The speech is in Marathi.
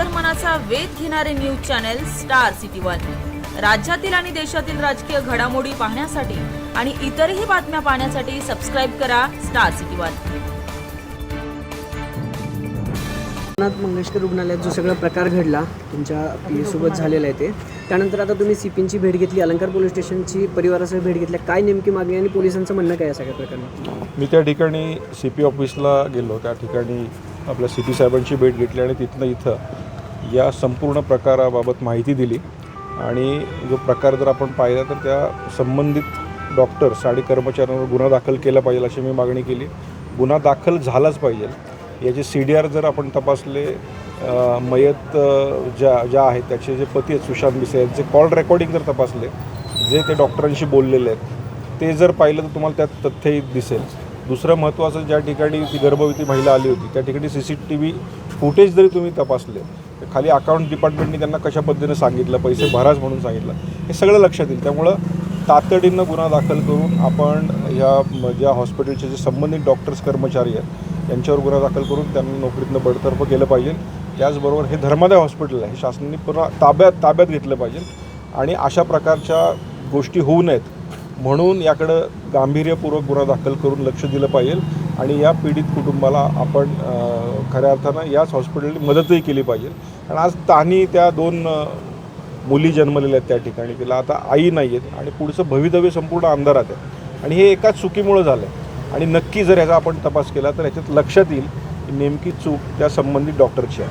अंतर्मनाचा वेध घेणारे news channel star city one. राज्यातील आणि देशातील राजकीय घडामोडी पाहण्यासाठी आणि इतरही बातम्या पाहण्यासाठी सबस्क्राईब करा star city one. Nath Mangeshkar रुग्णालयात जो सगळा प्रकार घडला तुमच्या पीएसोबत झालेला आहे ते. त्यानंतर आता तुम्ही सी पींची भेट घेतली अलंकार पोलीस स्टेशनची परिवारासह भेट घेतल्या. काय नेमकी मागणी आणि पोलिसांचं म्हणणं काय आहे सगळ्या प्रकरणात? मी त्या ठिकाणी सी पी ऑफिसला गेलो. त्या ठिकाणी आपल्या सी पी साहेबांची भेट घेतली आणि तिथनं इथं या संपूर्ण प्रकाराबाबत माहिती दिली. आणि जो प्रकार जर आपण पाहिला तर त्या संबंधित डॉक्टर्स आणि कर्मचाऱ्यांवर गुन्हा दाखल केला पाहिजे अशी मी मागणी केली. गुन्हा दाखल झालाच पाहिजे. याचे सी डी आर जर आपण तपासले मयत ज्या ज्या आहेत त्याचे जे पती आहेत सुशांत मिसे यांचे कॉल रेकॉर्डिंग जर तपासले जे ते डॉक्टरांशी बोललेले आहेत ते जर पाहिलं तर तुम्हाला त्यात तथ्यही दिसेल. दुसरं महत्त्वाचं ज्या ठिकाणी ती गर्भवती महिला आली होती त्या ठिकाणी C C T V footage जरी तुम्ही तपासले खाली अकाउंट डिपार्टमेंटने त्यांना कशा पद्धतीनं सांगितलं पैसे भराच म्हणून सांगितलं हे सगळं लक्षात येईल. त्यामुळं तातडीनं गुन्हा दाखल करून आपण ह्या ज्या हॉस्पिटलचे जे संबंधित डॉक्टर्स कर्मचारी आहेत त्यांच्यावर गुन्हा दाखल करून त्यांना नोकरीतनं बडतर्फ केलं पाहिजे. त्याचबरोबर हे धर्मादाय हॉस्पिटल आहे हे शासनाने पुन्हा ताब्यात ताब्यात घेतलं पाहिजे. आणि अशा प्रकारच्या गोष्टी होऊ नयेत. म्हणून याकडं गांभीर्यपूर्वक गुन्हा दाखल करून लक्ष दिलं पाहिजे आणि या पीडित कुटुंबाला आपण खऱ्या अर्थानं याच हॉस्पिटलने मदतही केली पाहिजे. आणि आज तानी त्या दोन मुली जन्मलेल्या आहेत त्या ठिकाणी. तिला आता आई नाही आहेत आणि पुढचं भवितव्य संपूर्ण अंधारात आहे. आणि हे एकाच चुकीमुळं झालं आहे आणि नक्की जर ह्याचा आपण तपास केला तर ह्याच्यात लक्षात येईल की नेमकी चूक त्या संबंधित डॉक्टरची आहे.